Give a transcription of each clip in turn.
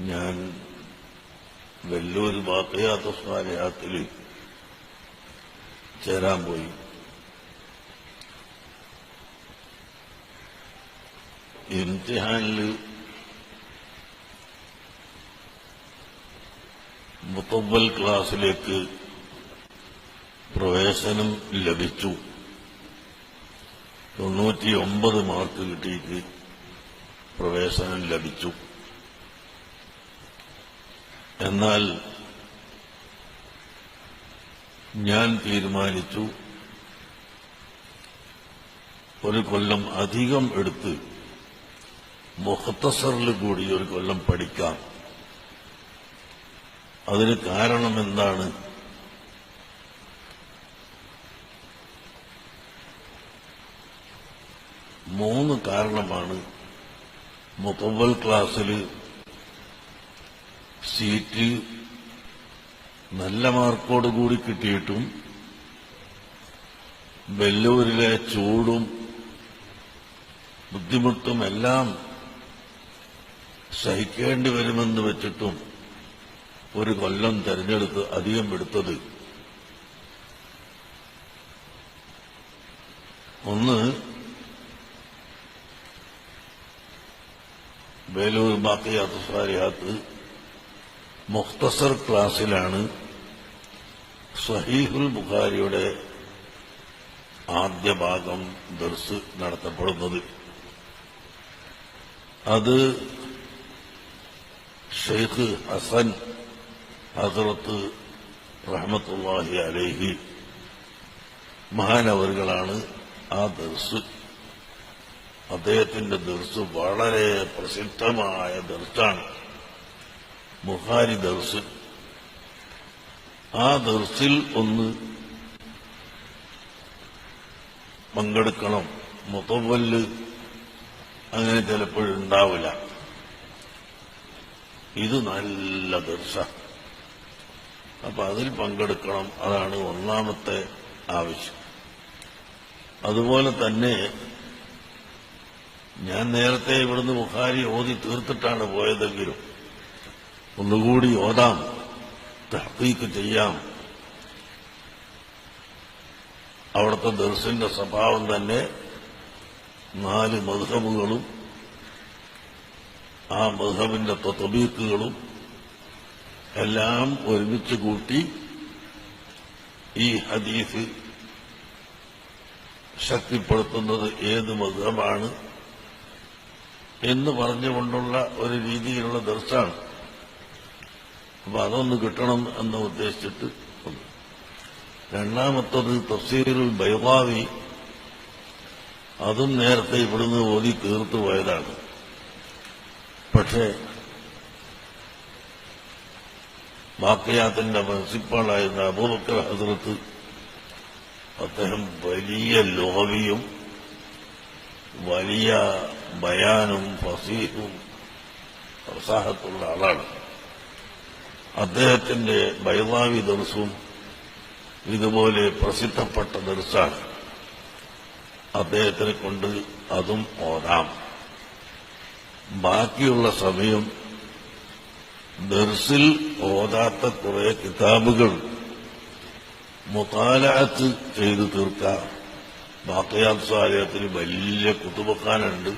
ഞാൻ വെല്ലൂർ ബാക്കയാത്ത സ്മാരയാത്തിൽ ചേരാൻ പോയി. ഇംതിഹാനിൽ മുത്തവൽ ക്ലാസ്സിലേക്ക് പ്രവേശനം ലഭിച്ചു. തൊണ്ണൂറ്റിയൊമ്പത് മാർക്ക് കിട്ടിയിട്ട് പ്രവേശനം ലഭിച്ചു. എന്നാൽ ഞാൻ തീരുമാനിച്ചു ഒരു കൊല്ലം അധികം എടുത്ത് മുഖത്തസറിൽ കൂടി ഒരു കൊല്ലം പഠിക്കാം. അതിന് കാരണം എന്താണ് മൂന്ന് കാരണമാണ് മുത്തവൽ ക്ലാസ്സിൽ സീറ്റ് നല്ല മാർക്കോടുകൂടി കിട്ടിയിട്ടും വെല്ലൂരിലെ ചൂടും ബുദ്ധിമുട്ടും എല്ലാം സഹിക്കേണ്ടി വരുമെന്ന് വെച്ചിട്ടും ഒരു കൊല്ലം തെരഞ്ഞെടുത്ത് അധികം എടുത്തത്. ഒന്ന് വേലൂർ ബാക്കിയാത്ത സ്വാരിയാത്ത് മുഖ്തസർ ക്ലാസ്സിലാണ് സഹീഹുൽ ബുഖാരിയുടെ ആദ്യ ഭാഗം ദർസ് നടത്തപ്പെടുന്നത്. അത് ഷെയ്ഖ് ഹസൻ ഹസറത്ത് റഹ്മത്തുല്ലാഹി അലേഹി മഹാനവറുകളാണ് ആ ദർസ്. അദ്ദേഹത്തിന്റെ ദർസ് വളരെ പ്രസിദ്ധമായ ദർസാണ്. ബുഖാരി ദർസ്. ആ ദർസിൽ ഒന്ന് പങ്കെടുക്കണം. മുത്തവൽ അങ്ങനെ ചിലപ്പോഴുണ്ടാവില്ല ഇത് നല്ല ദർശ അപ്പൊ അതിൽ പങ്കെടുക്കണം. അതാണ് ഒന്നാമത്തെ ആവശ്യം. അതുപോലെ തന്നെ ഞാൻ നേരത്തെ ഇവിടുന്ന് ബുഹാരി ഓതി തീർത്തിട്ടാണ് പോയതെങ്കിലും ഒന്നുകൂടി ഓതാം. തഹ്ഖീക്ക് ചെയ്യാം. അവിടുത്തെ ദർശന്റെ സ്വഭാവം തന്നെ നാല് മധുഹബുകളും ആ മധുഹബിന്റെ തൊത്തബീക്കുകളും എല്ലാം ഒരുമിച്ച് കൂട്ടി ഈ ഹദീസ് ശക്തിപ്പെടുത്തുന്നത് ഏത് മധുഹബാണ് എന്ന് പറഞ്ഞുകൊണ്ടുള്ള ഒരു രീതിയിലുള്ള ദർശാണ് അപ്പൊ അതൊന്ന് കിട്ടണം എന്ന് ഉദ്ദേശിച്ചിട്ട്. രണ്ടാമത്തത് തഫ്സീറുൽ ബൈവാവി അതും നേരത്തെ ഇവിടുന്ന് ഓതി തീർത്തു പോയതാണ് പക്ഷേ ബാക്കയാത്തിന്റെ പ്രിൻസിപ്പാളായിരുന്ന അബൂബക്കർ ഹസ്രത്ത് അദ്ദേഹം വലിയ ലോഹവിയും വലിയ ബയാനും ഫസീഹും പ്രസാഹത്തുള്ള ആളാണ് അദ്ദേഹത്തിന്റെ ബൈവാവി ദർസും ഇതുപോലെ പ്രസിദ്ധപ്പെട്ട ദർസാണ് അദ്ദേഹത്തിനെ കൊണ്ട് അതും ഓതാം. ബാക്കിയുള്ള സമയം ദർസിൽ ഓതാത്ത കുറെ കിതാബുകൾ മുത്താലാത്ത് ചെയ്തു തീർക്കാം. ബാക്കയാത്ത് സാലയത്തിന് വലിയ കുത്തുബക്കാനുണ്ട്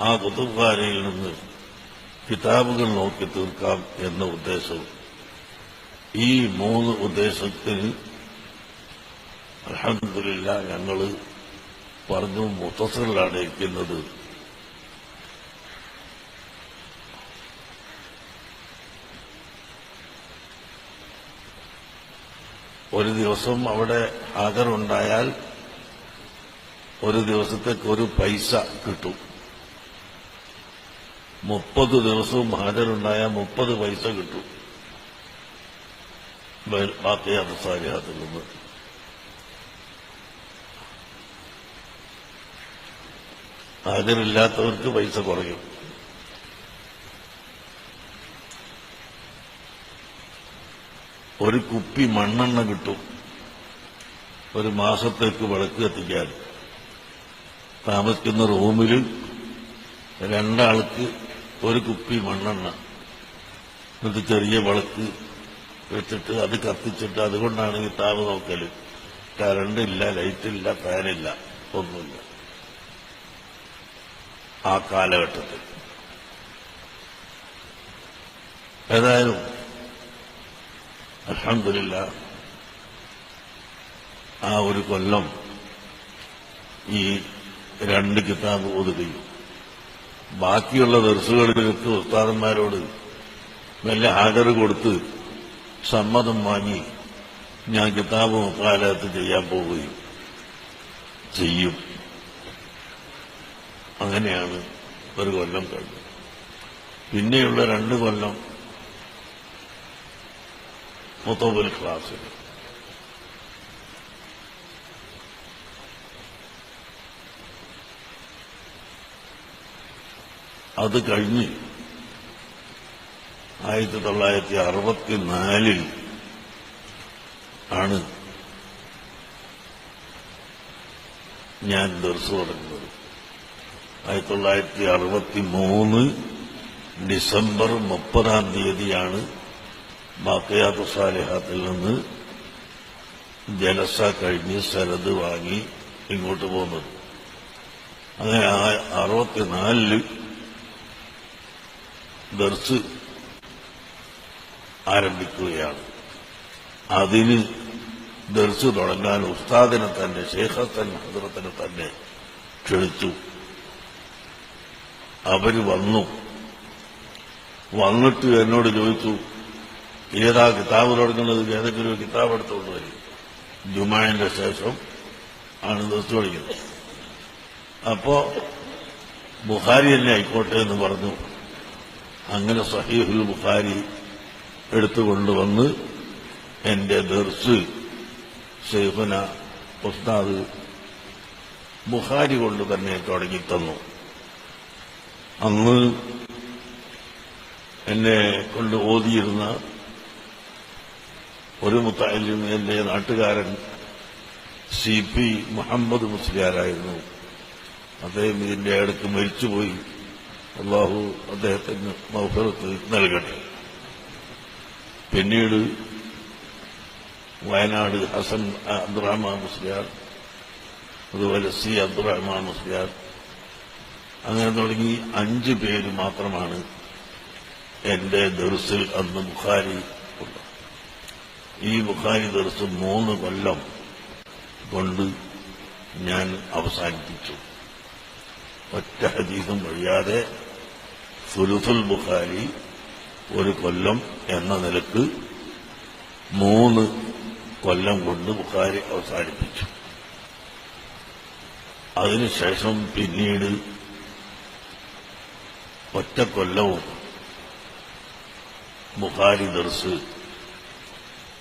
ആ കുത്തുബക്കാനയിൽ നിന്ന് കിതാബുകൾ നോക്കി തീർക്കാം എന്ന ഉദ്ദേശവും ഈ മൂന്ന് ഉദ്ദേശത്തിന് അലഹമില്ല ഞങ്ങൾ പറഞ്ഞു മുത്തസറിലാണ് ഇരിക്കുന്നത്. ഒരു ദിവസം അവിടെ ഹാജറുണ്ടായാൽ ഒരു ദിവസത്തേക്ക് ഒരു പൈസ കിട്ടും. മുപ്പത് ദിവസവും ഹാജരുണ്ടായാൽ മുപ്പത് പൈസ കിട്ടും. ബാക്കിയാത്ത സാരിഹത്തിൽ നിന്ന്. ഹാജരില്ലാത്തവർക്ക് പൈസ കുറയും. ഒരു കുപ്പി മണ്ണെണ്ണ കിട്ടും. ഒരു മാസത്തേക്ക് വിളക്ക് കത്തിക്കാൻ. താമസിക്കുന്ന റൂമിൽ രണ്ടാൾക്ക് ഒരു കുപ്പി മണ്ണെണ്ണ എന്നിട്ട് ചെറിയ വിളക്ക് വെച്ചിട്ട് അത് കത്തിച്ചിട്ട് അതുകൊണ്ടാണ് ഈ താപ നോക്കൽ. കറണ്ട് ഇല്ല ലൈറ്റ് ഇല്ല ഫാനില്ല ഒന്നുമില്ല. ആ കാലഘട്ടത്തിൽ. ഏതായാലും അലഹമില്ല ആ ഒരു കൊല്ലം ഈ രണ്ട് കിതാബ് ഒതുകയും ബാക്കിയുള്ള ദർസുകളിലൊക്കെ ഉസ്താദന്മാരോട് വല്ല ഹാജർ കൊടുത്ത് സമ്മതം വാങ്ങി ഞാൻ കിതാബ് മുക്കാലത്ത് ചെയ്യാൻ പോവുകയും ചെയ്യും. അങ്ങനെയാണ് ഒരു കൊല്ലം കഴിഞ്ഞത്. പിന്നെയുള്ള രണ്ട് കൊല്ലം മുത്തോബൽ ക്ലാസ്സിൽ അത് കഴിഞ്ഞ് ആയിരത്തി തൊള്ളായിരത്തി അറുപത്തിനാലിൽ ആണ് ഞാൻ ദർസ് തുടങ്ങുന്നത്. ആയിരത്തി തൊള്ളായിരത്തി അറുപത്തി മൂന്ന് ഡിസംബർ മുപ്പതാം തീയതിയാണ് ബാക്കയാത്ത് സാലിഹാത്തിൽ നിന്ന് ജലസ കഴിഞ്ഞ് സരത് വാങ്ങി ഇങ്ങോട്ട് പോകുന്നത്. അങ്ങനെ അറുപത്തിനാലിൽ ദർസ് ആരംഭിക്കുകയാണ്. അതിന് ദർസ് തുടങ്ങാൻ ഉസ്താദിനെ തന്നെ ശേഖത്തൻ ഹദ്രത്തിനെ തന്നെ ക്ഷണിച്ചു. അവർ വന്നു. വന്നിട്ട് എന്നോട് ചോദിച്ചു ഏതാ കിതാബ് തുടങ്ങുന്നത്? ഏതെങ്കിലും ഒരു കിതാബ് എടുത്തുകൊണ്ട് വരും. ജുമാന്റെ ശേഷം ആണ് ദർസ് തുടങ്ങിയത്. അപ്പോ ബുഹാരി തന്നെ ആയിക്കോട്ടെ എന്ന് പറഞ്ഞു. അങ്ങനെ സഹീഹുൽ ബുഖാരി എടുത്തുകൊണ്ടുവന്ന് എന്റെ ദർസ് ഷെയ്ഫുന ഉസ്താദ് ബുഖാരി കൊണ്ട് തന്നെ തുടങ്ങിത്തന്നു. അന്ന് എന്നെ കൊണ്ട് ഓതിയിരുന്ന ഒരു മുത്തായാലും എന്റെ നാട്ടുകാരൻ സി പി മുഹമ്മദ് മുസ്ലിയാരായിരുന്നു. അദ്ദേഹം ഇതിന്റെ അടുത്ത് മരിച്ചുപോയി. അള്ളാഹു അദ്ദേഹത്തിന് മൗഫറത്ത് നൽകട്ടെ. പിന്നീട് വയനാട് ഹസൻ അബ്ദുറഹ്മാൻ മുസ്ലിയാർ അതുപോലെ സി അബ്ദുറഹ്മാൻ മുസ്ലിയാർ അങ്ങനെ തുടങ്ങി അഞ്ച് പേര് മാത്രമാണ് എന്റെ ദർസിൽ അന്ന് ബുഖാരി ഈ ബുഖാരി ദർസ് മൂന്ന് കൊല്ലം കൊണ്ട് ഞാൻ അവസാനിപ്പിച്ചു. ഒറ്റ ഹദീസും കഴിയാതെ സുലുസുൽ ബുഖാരി ഒരു കൊല്ലം എന്ന നിലയ്ക്ക് മൂന്ന് കൊല്ലം കൊണ്ട് ബുഖാരി അവസാനിപ്പിച്ചു. അതിനുശേഷം പിന്നീട് ഒറ്റ കൊല്ലവും ബുഖാരി ദർസ്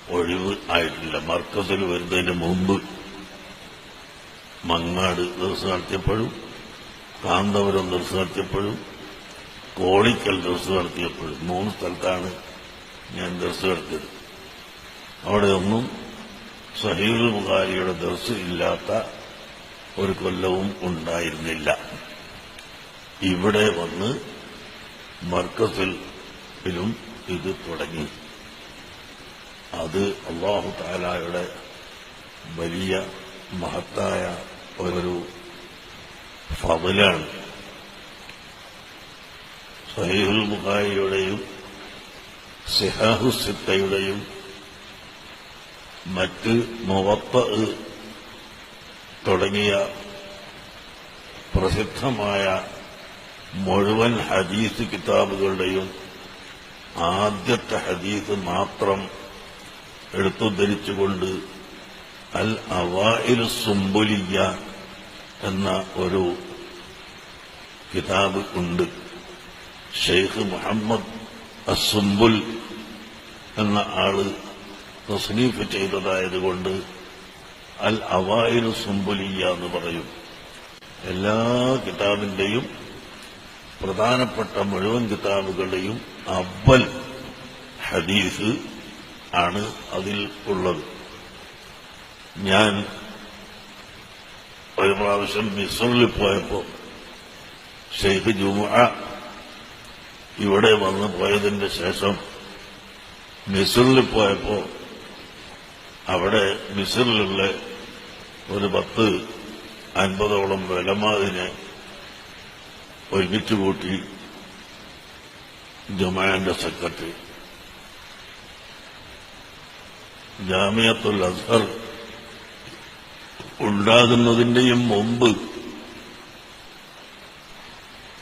ഒഴിവ് ആയിട്ടില്ല. മർക്കസിൽ വരുന്നതിന് മുമ്പ് മങ്ങാട് ദർസ് നടത്തിയപ്പോഴും കാന്തപുരം ദർസ് നടത്തിയപ്പോഴും കോളിക്കൽ ദർസ് നടത്തിയപ്പോഴും മൂന്ന് സ്ഥലത്താണ് ഞാൻ ദർസ് നടത്തിയത് അവിടെ ഒന്നും സഹീൽ ബുഖാരിയുടെ ഇല്ലാത്ത ഒരു കൊല്ലവും ഉണ്ടായിരുന്നില്ല. ഇവിടെ വന്ന് മർക്കസിലും ഇത് തുടങ്ങി. അത് അള്ളാഹു താലായുടെ വലിയ മഹത്തായ ഒരു ഫതിലാണ് സഹീഹുൽ ബുഖാരിയുടെയും സിഹാഹു സിത്തയുടെയും മറ്റ് മുവത്ത തുടങ്ങിയ പ്രസിദ്ധമായ മുഴുവൻ ഹദീസ് കിതാബുകളുടെയും ആദ്യത്തെ ഹദീസ് മാത്രം എടുത്തുദ്ധരിച്ചുകൊണ്ട് അൽ അവായിൽ സുംബുലിയ എന്ന ഒരു കിതാബ് ഉണ്ട്. ഷെയ്ഖ് മുഹമ്മദ് അസുംബുൽ എന്ന ആൾ തസ്നീഫ് ചെയ്തതായതുകൊണ്ട് അൽ അവായിൽ സുംബുലിയ എന്ന് പറയും. എല്ലാ കിതാബിന്റെയും പ്രധാനപ്പെട്ട മുഴുവൻ കിതാബുകളുടെയും അവൽ ഹദീസ് ആണ് അതിൽ ഉള്ളത്. ഞാൻ ഒരു പ്രാവശ്യം മിസറിൽ പോയപ്പോ ഷെയ്ഖ് ജുമുഅ ഇവിടെ വന്നു പോയതിന്റെ ശേഷം മിസറിൽ പോയപ്പോ അവിടെ മിസറിലുള്ള ഒരു പത്ത് അൻപതോളം വിലമാതിനെ ഒരുമിച്ച് കൂട്ടി ജമാന്റെ സെക്രട്ടറി. ജാമിയത്തുൽ അസ്ഹർ ഉണ്ടാകുന്നതിന്റെയും മുമ്പ്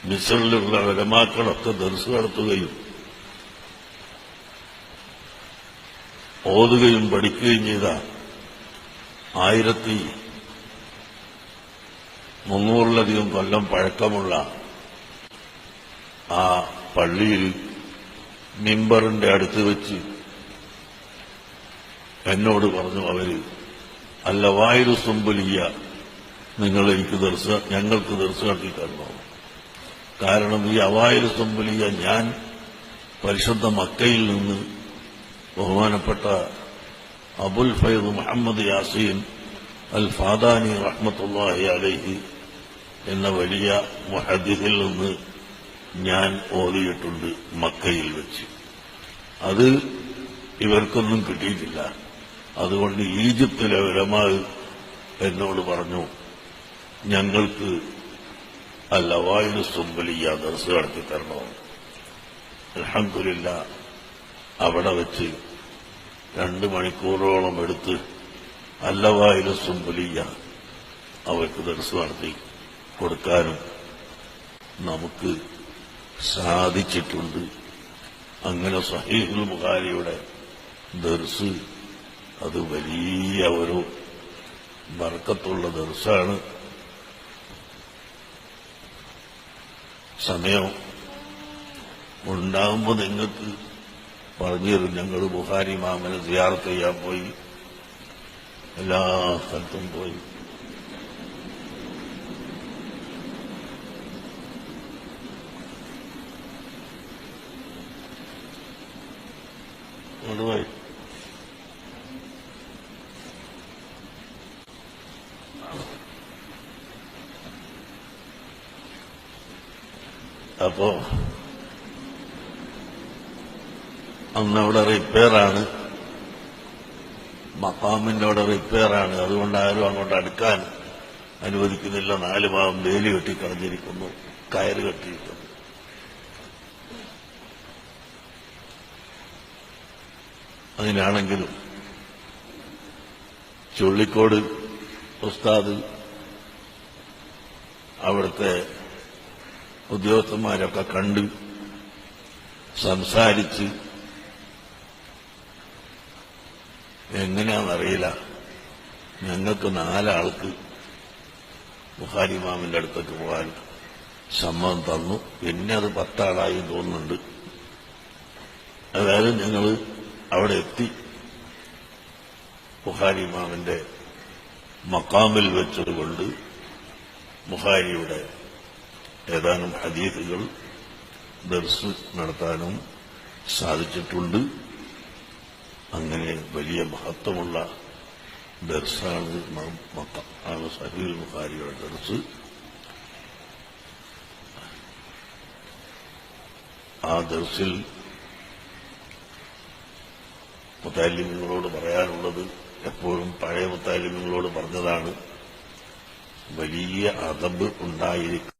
മിസറിലുള്ള വിലമാക്കളൊക്കെ ദർസ് നടത്തുകയും ഓതുകയും പഠിക്കുകയും ചെയ്ത ആയിരത്തി മുന്നൂറിലധികം കൊല്ലം പഴക്കമുള്ള ആ പള്ളിയിൽ മിമ്പറിന്റെ അടുത്ത് വെച്ച് എന്നോട് പറഞ്ഞു അവർ അല്ല വായുസുംബുലിയ നിങ്ങൾ എനിക്ക് ദർശ ഞങ്ങൾക്ക് ദർശനത്തിൽ തരണം? കാരണം ഈ അവായിൽ സുമ്പലിയ ഞാൻ പരിശുദ്ധ മക്കയിൽ നിന്ന് ബഹുമാനപ്പെട്ട അബുൽ ഫൈദ് മുഹമ്മദ് യാസീൻ അൽ ഫാദാനി റഹ്മത്തുല്ലാഹി അലൈഹി എന്ന വലിയ മുഹദ്ദിസിൽ നിന്ന് ഞാൻ ഓതിയിട്ടുണ്ട് മക്കയിൽ വെച്ച്. അത് ഇവർക്കൊന്നും കിട്ടിയിട്ടില്ല. അതുകൊണ്ട് ഈജിപ്തിലെ ഉലമാവ് എന്നോട് പറഞ്ഞു ഞങ്ങൾക്ക് അല്ലവായു സുമ്പലിയ ദർസ് നടത്തി തരണോ? അലഹമില്ല അവിടെ വെച്ച് രണ്ട് മണിക്കൂറോളം എടുത്ത് അല്ലവായിൽ സുമ്പലിയ അവർക്ക് ദർസ് നടത്തി കൊടുക്കാനും നമുക്ക് സാധിച്ചിട്ടുണ്ട്. അങ്ങനെ സഹീഹുൽ ബുഖാരിയുടെ ദർസ് അത് വലിയ ഒരു ബർക്കത്തുള്ള ദർസാണ്. സമയം ഉണ്ടാകുമ്പോൾ നിങ്ങൾക്ക് പറഞ്ഞു തരും ഞങ്ങൾ ബുഹാരി മാമനെ സിയാറത്ത് ചെയ്യാൻ പോയി. എല്ലാ സ്ഥലത്തും പോയി. അങ്ങോട്ട് അപ്പോ അന്ന് അവിടെ റിപ്പയറാണ്. മക്കാമിന്റെ അവിടെ റിപ്പയറാണ്. അതുകൊണ്ട് ആരും അങ്ങോട്ട് അടുക്കാൻ അനുവദിക്കുന്നില്ല. നാല് ഭാഗം വേലി കെട്ടി കളഞ്ഞിരിക്കുന്നു കയറ് കെട്ടിയിരിക്കുന്നു. അതിനാണെങ്കിലും ചുള്ളിക്കോട് ഉസ്താദ് അവിടുത്തെ ഉദ്യോഗസ്ഥന്മാരൊക്കെ കണ്ട് സംസാരിച്ച് എങ്ങനെയാണെന്നറിയില്ല. ഞങ്ങൾക്ക് നാലാൾക്ക് ബുഹാരി മാമിന്റെ അടുത്തേക്ക് പോകാൻ സമ്മതം തന്നു. പിന്നെ അത് പത്താളായി തോന്നുന്നുണ്ട്. അതായത് ഞങ്ങൾ അവിടെ എത്തി ബുഹാരി മാമിന്റെ മക്കാമിൽ വെച്ചതുകൊണ്ട് ബുഹാരിയുടെ ഏതാനും ഹദീഫുകൾ ദർസ് നടത്താനും സാധിച്ചിട്ടുണ്ട്. അങ്ങനെ വലിയ മഹത്വമുള്ള ദർസാണ് ആണ് സഹീൽ ബുഖാരിയുടെ ദർസ്. ആ ദർസിൽ മുത്താലിമ്യങ്ങളോട് പറയാനുള്ളത് എപ്പോഴും പഴയ മുത്താലിമ്യങ്ങളോട് പറഞ്ഞതാണ് വലിയ അതബ് ഉണ്ടായിരിക്കും